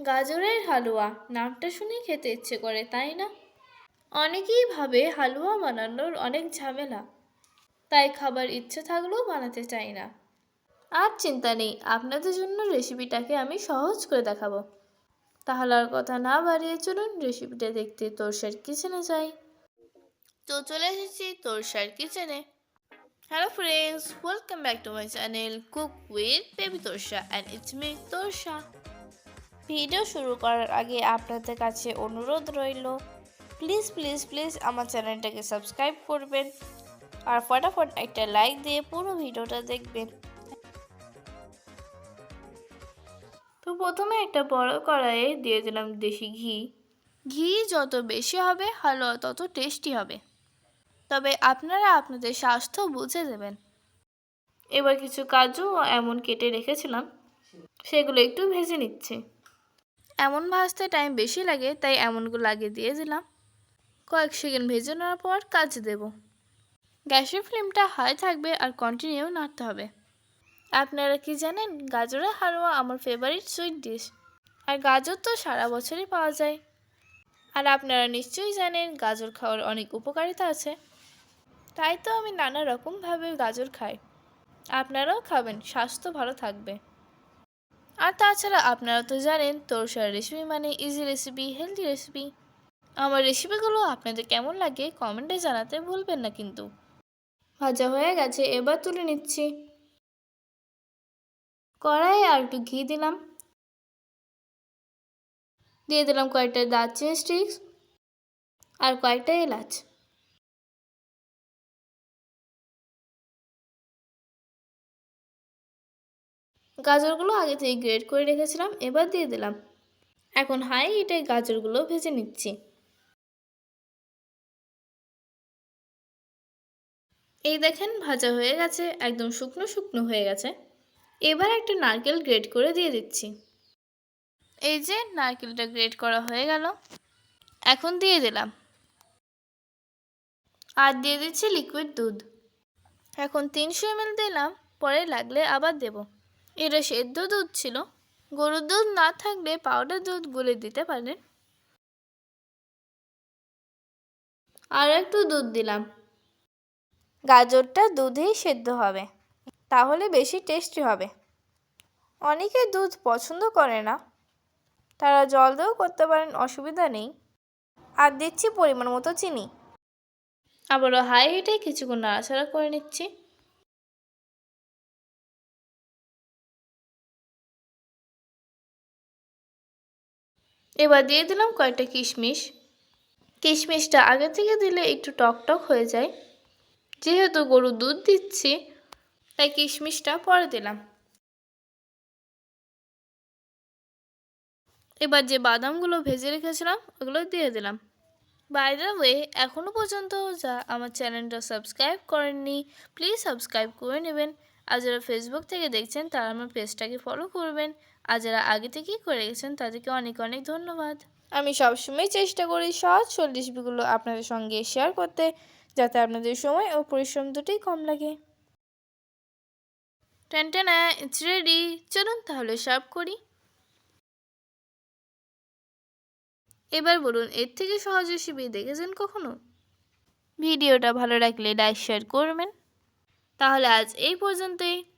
গাজরের হালুয়া। নামটা শুনেই খেতে ইচ্ছে করে, তাই না? অনেকেই ভাবে হালুয়া বানানোর অনেক ঝামেলা। তাই খাবার ইচ্ছে থাকলেও বানাতে চাই না। আর চিন্তা নেই, আপনাদের জন্য রেসিপিটাকে আমি সহজ করে দেখাবো। তাহলে আর কথা না বাড়িয়ে চলুন রেসিপিটা দেখতে তোরসার কিচেনে যাই। তো চলে এসেছি তোরসার কিচেনে hello friends welcome back to my channel cook with baby Torsa and it's me Torsa. Video শুরু করার আগে আপনাদের কাছে অনুরোধ রইল প্লিজ প্লিজ প্লিজ আমার চ্যানেলটাকে সাবস্ক্রাইব করবেন আর ফটাফট একটা লাইক দিয়ে পুরো ভিডিওটা দেখবেন। তো প্রথমে একটা বড় কড়াইয়ে দিয়ে দিলাম দেশি ঘি। ঘি যত বেশি হবে হালুয়া তত টেস্টি হবে। তবে আপনারা আপনাদের স্বাস্থ্য বুঝে দেবেন। এবার কিছু কাজু এমন কেটে রেখেছিলাম সেগুলো একটু ভেজে নিচ্ছি। এমন ভাজতে টাইম বেশি লাগে, তাই এমনগুলো আগে দিয়ে দিলাম। কয়েক সেকেন্ড ভেজে নেওয়ার পর কাজ দেব। গ্যাসের ফ্লেমটা হাই থাকবে আর কন্টিনিউ নাড়তে হবে। আপনারা কি জানেন, গাজরের হালুয়া আমার ফেভারিট সুইট ডিশ আর গাজর তো সারা বছরই পাওয়া যায়। আর আপনারা নিশ্চয়ই জানেন, গাজর খাওয়ার অনেক উপকারিতা আছে। তাই তো আমি নানা রকমভাবে গাজর খাই। আপনারাও খাবেন, স্বাস্থ্য ভালো থাকবে। আর তাছাড়া আপনারা তো জানেন তোরসার রেসিপি মানে ইজি রেসিপি হেলদি রেসিপি আমার রেসিপিগুলো আপনাদের কেমন লাগে কমেন্টে জানাতে ভুলবেন না কিন্তু। ভাজা হয়ে গেছে, এবার তুলে নিচ্ছি। কড়াইয়ে আর একটু ঘি দিলাম। দিয়ে দিলাম কয়েকটা দারচিনি স্টিক্স আর কয়েকটা এলাচ। গাজরগুলো আগে থেকে গ্রেড করে রেখেছিলাম, এবার দিয়ে দিলাম। এখন হাই হিটে গাজরগুলো ভেজে নিচ্ছি। এই দেখেন ভাজা হয়ে গেছে, একদম শুকনো শুকনো হয়ে গেছে। এবার একটা নারকেল গ্রেড করে দিয়ে দিচ্ছি। এই যে নারকেলটা গ্রেড করা হয়ে গেল, এখন দিয়ে দিলাম। আর দিয়ে দিচ্ছি লিকুইড দুধ। এখন তিনশো এমএল দিলাম, পরে লাগলে আবার দেব। এটা সেদ্ধ দুধ ছিল। গরুর দুধ না থাকলে পাউডার দুধ গুলে দিতে পারেন। আর একটু দুধ দিলাম। গাজরটা দুধেই সেদ্ধ হবে। তাহলে বেশি টেস্টি হবে। অনেকে দুধ পছন্দ করে না। তারা জল দিয়েও করতে পারেন, অসুবিধা নেই। আর দিচ্ছি পরিমাণ মতো চিনি। আবারও হাই হিটে কিছুক্ষণ নাড়াচাড়া করে নিচ্ছি। এবার দিয়ে দিলাম কয়েকটা কিশমিশ। কিশমিশটা আগে থেকে দিলে একটু টক টক হয়ে যায়। যেহেতু গরু দুধ দিচ্ছি, তাই কিশমিশটা পরে দিলাম। এবার যে বাদামগুলো ভেজে রেখেছিলাম, ওগুলো দিয়ে দিলাম। বাই দ্য ওয়ে এখনও পর্যন্ত যা আমার চ্যানেলটা সাবস্ক্রাইব করেননি প্লিজ সাবস্ক্রাইব করে নেবেন। আর যারা ফেসবুক থেকে দেখছেন, তারা আমার পেজটাকে ফলো করবেন। আর যারা আগে থেকেই করে গেছেন তাদেরকে অনেক অনেক ধন্যবাদ। আমি সবসময় চেষ্টা করি সহজ রেসিপিগুলো আপনাদের সঙ্গে শেয়ার করতে যাতে আপনাদের সময় ও পরিশ্রম দুটোই কম লাগে। টেনটেনা ইটস রেডি চলুন তাহলে সার্ভ করি। এবার বলুন এর থেকে সহজ রেসিপি দেখেছেন কখনো? ভিডিওটা ভালো লাগলে লাইক শেয়ার করবেন। তাহলে আজ এই পর্যন্তই।